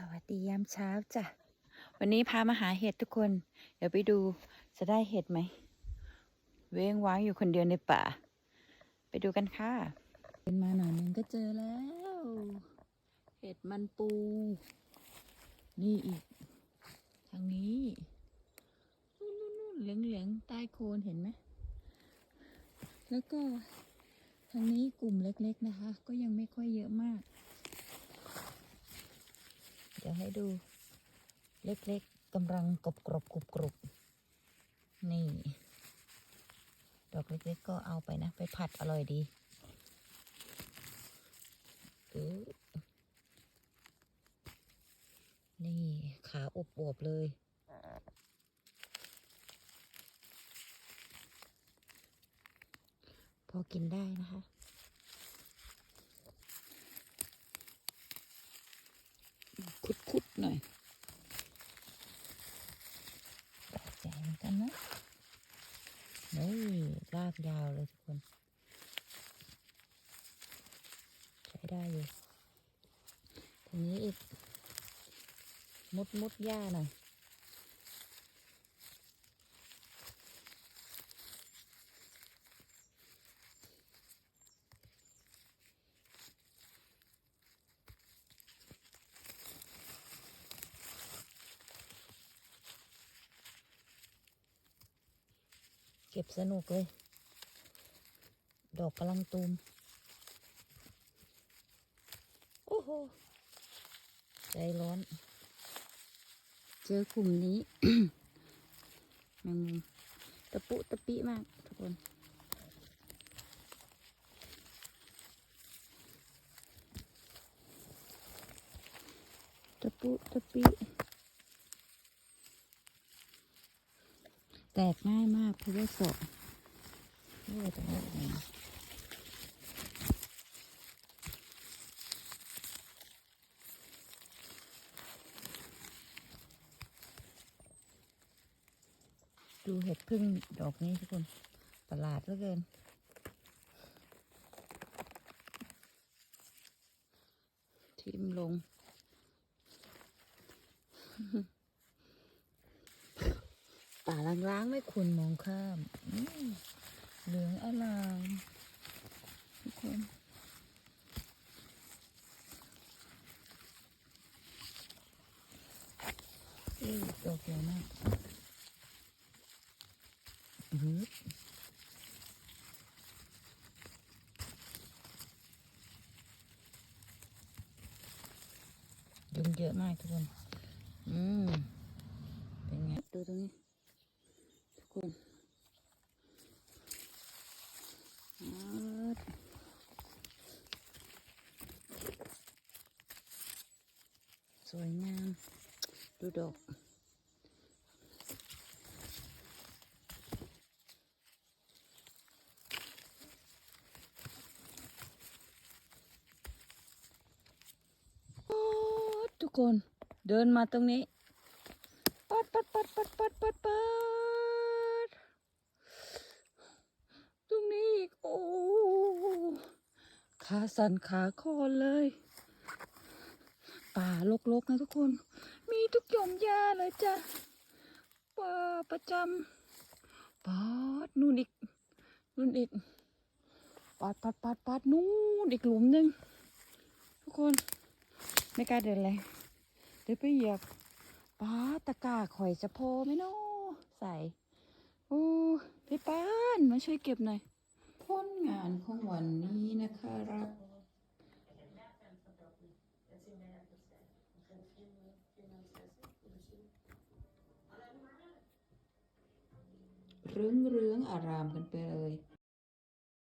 สวัสดียามเช้าจ้ะ วันนี้พามาหาเห็ดทุกคน เดี๋ยวไปดูจะได้เห็ดไหม เว้งว้างอยู่คนเดียวในป่า ไปดูกันค่ะเดินมาหน่อยนึงก็เจอแล้ว เห็ดมันปู นี่อีก ทางนี้นู่นนู่นเหลืองเหลืองๆใต้โคนเห็นไหม แล้วก็ทางนี้กลุ่มเล็ก ๆนะคะ ก็ยังไม่ค่อยเยอะมาก เดี๋ยวให้ดู เล็กๆกำลังกรบกรบกรุบกรุบนี่ ดอกเล็กๆก็เอาไปนะ ไปผัดอร่อยดีนี่ขาอบอวบๆเลย พอกินได้นะคะ คุดๆหน่อยแปลกใจเหมือนกันนะนี่ลากยาวเลยทุกคน ใช้ได้อยู่ทีนี้อีกมุดมุดหญ้าหน่อย ก็บสนุกเลย ดอกกำลังตูม โอ้โห ใจร้อน เจอกลุ่มนี้ แมงมุม ตะปุตะปิมากทุกคน ตะปุตะปิ แตกง่ายมากเพราะว่าสดนี่เลยตรงนี้ดูเห็ดพึ่งดอกนี้ทุกคนประหลาดเหลือเกินทิมลง ป่าล้างๆไม่ควรมองข้ามเหลืองอลามทุกคนเอ้ยอกใหญ่มากอื้อหือยุงเยอะมากทุกคน อืม เป็นไง ดูตรงนี้ ทุกคนอาด สวยงาม ดูดอกโอ๊ยทุกคนเดินมาตรงนี้ปัดปัดปัดปัดปัดปัดปัดตรงนี้อีกโอ้ขาสั่นขาคอนเลย ป่ารกๆนะทุกคน มีทุกหย่อมหญ้าเลยจ้ะป่าประจำปัดนู่นอีกนู่นอีกปัดปัดปัดปัดนู่นอีกหลุมหนึ่งทุกคนไม่กล้าเดินเลยเดี๋ยวไปเหยียบป้าตะก้าข่อยจะพอไหมเนาะใส่โอ้พี่ป้านมาช่วยเก็บหน่อยผลงานของวันนี้นะคะรับ เรืองเรืองอารามกันไปเลย